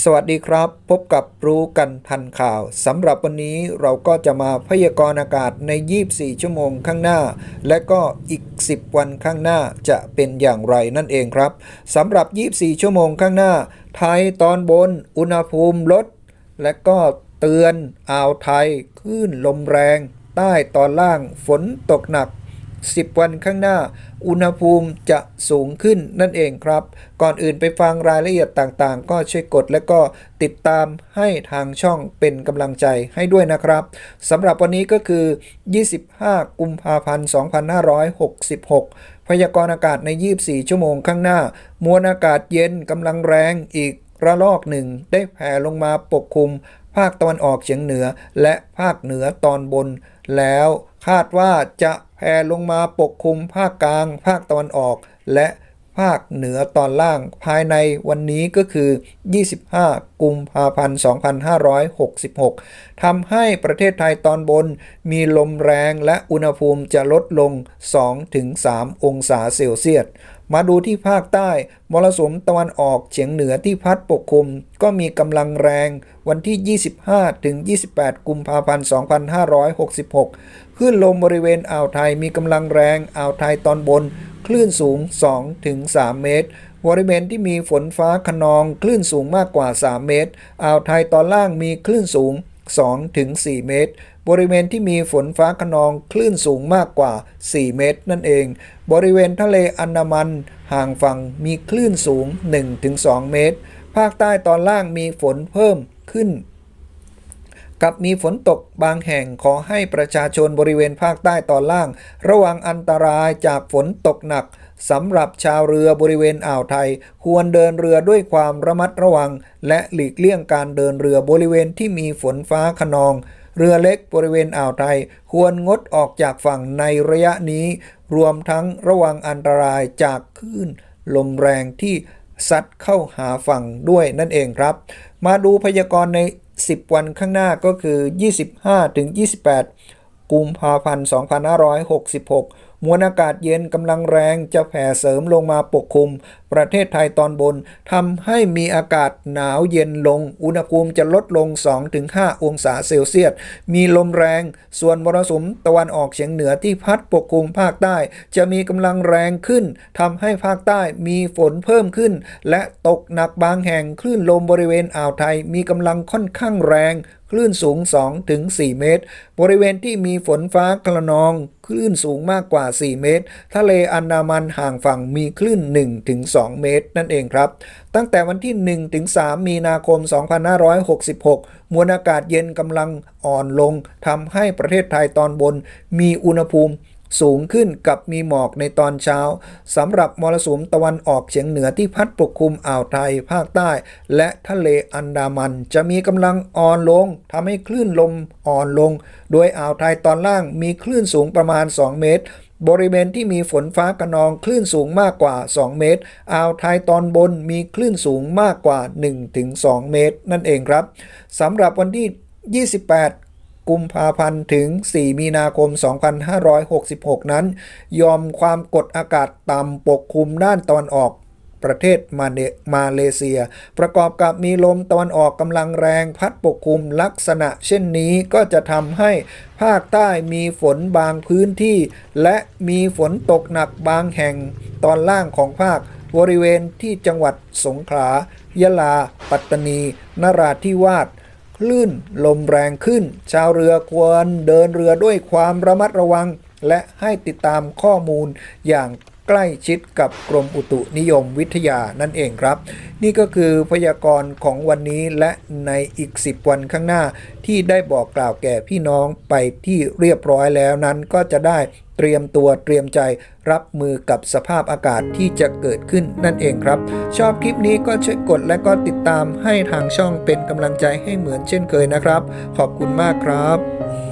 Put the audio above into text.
สวัสดีครับ พบกับรู้กันทันข่าวสำหรับวันนี้เราก็จะมาพยากรณ์อากาศใน 24 ชั่วโมงข้างหน้า และก็อีก 10 วันข้างหน้าจะเป็นอย่างไรนั่นเองครับสำหรับ 24 ชั่วโมงข้างหน้า ไทยตอนบน อุณหภูมิลด และก็เตือนอ่าวไทยคลื่นลมแรง ใต้ตอนล่างฝนตกหนัก 10 วันข้างหน้า อุณหภูมิจะสูงขึ้นนั่นเองครับ ก่อนอื่นไปฟังรายละเอียดต่างๆ ก็ช่วยกดและก็ติดตามให้ทางช่องเป็นกำลังใจให้ด้วยนะครับสำหรับวันนี้ก็คือ 25 กุมภาพันธ์ 2566 พยากรณ์อากาศใน 24 ชั่วโมงข้างหน้า มวลอากาศเย็นกำลังแรงอีกระลอกหนึ่งได้แผ่ลงมาปกคลุม ภาคตะวันออกเฉียงเหนือ และภาคเหนือตอนบนแล้ว คาดว่าจะแผ่ลงมาปกคลุมภาคกลาง ภาคตะวันออก และภาคเหนือตอนล่างภายในวันนี้ก็คือ 25 กุมภาพันธ์ 2566 ทำให้ประเทศไทยตอนบน มีลมแรงและอุณหภูมิจะลดลง 2-3 องศาเซลเซียส มาดูที่ภาคใต้มรสุมตะวันออกเฉียงเหนือที่พัดปกคลุม ก็มีกำลังแรงวันที่ 25 ถึง 28 กุมภาพันธ์ 2566 คลื่นลมบริเวณอ่าวไทยมีกำลังแรงอ่าวไทยตอนบน คลื่นสูง 2 ถึง 3 เมตร บริเวณที่มีฝนฟ้าขนอง คลื่นสูงมากกว่า 3 เมตร อ่าวไทยตอนล่างมีคลื่นสูง 2 ถึง 4 เมตร บริเวณที่มีฝนฟ้าขนองคลื่นสูงมากกว่า 4 เมตร นั่นเอง บริเวณทะเลอันดามัน ห่างฝั่งมีคลื่นสูง 1-2 เมตร ภาคใต้ตอนล่างมีฝนเพิ่มขึ้น กับมีฝนตกบางแห่งขอให้ประชาชนบริเวณภาคใต้ตอนล่าง ระวังอันตรายจากฝนตกหนักสำหรับชาวเรือบริเวณอ่าวไทย ควรเดินเรือด้วยความระมัดระวัง และหลีกเลี่ยงการเดินเรือบริเวณที่มีฝนฟ้าขนอง เรือเล็กบริเวณอ่าวไทย ควรงดออกจากฝั่งในระยะนี้ รวมทั้งระวังอันตรายจากคลื่นลมแรงที่ซัดเข้าหาฝั่งด้วยนั่นเองครับ มาดูพยากรณ์ใน 10 วันข้างหน้าก็คือ 25-28 กุมภาพันธ์ 2566 มวลอากาศเย็นกำลังแรงจะแผ่เสริมลงมาปกคลุม ประเทศไทยตอนบนทำให้มีอากาศหนาวเย็นลง อุณหภูมิจะลดลง 2-5 องศาเซลเซียส มีลมแรง ส่วนมรสุมตะวันออกเฉียงเหนือที่พัดปกคลุมภาคใต้ จะมีกำลังแรงขึ้นทำให้ภาคใต้มีฝนเพิ่มขึ้น และตกหนักบางแห่งคลื่นลมบริเวณอ่าวไทยมีกำลังค่อนข้างแรง คลื่นสูง 2-4 เมตร บริเวณที่มีฝนฟ้าคะนองคลื่นสูงมากกว่า 4 เมตร ทะเลอันดามันห่างฝั่งมีคลื่น 1-2 เมตร นั่นเองครับ ตั้งแต่วันที่ 1-3 มีนาคม 2566 มวลอากาศเย็นกำลังอ่อนลงทำให้ประเทศไทยตอนบนมีอุณหภูมิ สูงขึ้นกับมีหมอกในตอนเช้าสำหรับมรสุมตะวันออกเฉียงเหนือที่พัดปกคลุมอ่าวไทยภาคใต้ และทะเลอันดามัน จะมีกำลังอ่อนลงทำให้คลื่นลมอ่อนลง โดยอ่าวไทยตอนล่างมีคลื่นสูงประมาณ 2 เมตรบริเวณที่มีฝนฟ้ากระนองคลื่นสูงมากกว่า 2 เมตร อ่าวไทยตอนบนมีคลื่นสูงมากกว่า 1-2 เมตร นั่นเองครับสำหรับวันที่ 28 กุมภาพันธ์ถึง 4 มีนาคม 2566 นั้น ยอมความกดอากาศต่ำปกคลุมด้านตะวันออกประเทศมาเลมาเลเซีย ประกอบกับมีลมตะวันออกกำลังแรงพัดปกคลุมลักษณะ เช่นนี้ก็จะทำให้ภาคใต้มีฝนบางพื้นที่ และมีฝนตกหนักบางแห่งตอนล่างของภาคบริเวณที่จังหวัดสงขลายะลา ปัตตานี นราธิวาส ลื่นลมแรงขึ้น ชาวเรือควรเดินเรือด้วยความระมัดระวัง และให้ติดตามข้อมูลอย่างใกล้ชิดกับกรมอุตุนิยมวิทยานั่นเองครับ นี่ก็คือพยากรณ์ของวันนี้และในอีก 10 วันข้างหน้าที่ได้บอกกล่าวแก่พี่น้องไปที่เรียบร้อยแล้วนั้นก็จะได้ เตรียมตัวเตรียมใจรับมือกับสภาพอากาศที่จะเกิดขึ้นนั่นเองครับ ชอบคลิปนี้ก็ช่วยกดและก็ติดตามให้ทางช่องเป็นกำลังใจให้เหมือนเช่นเคยนะครับ ขอบคุณมากครับ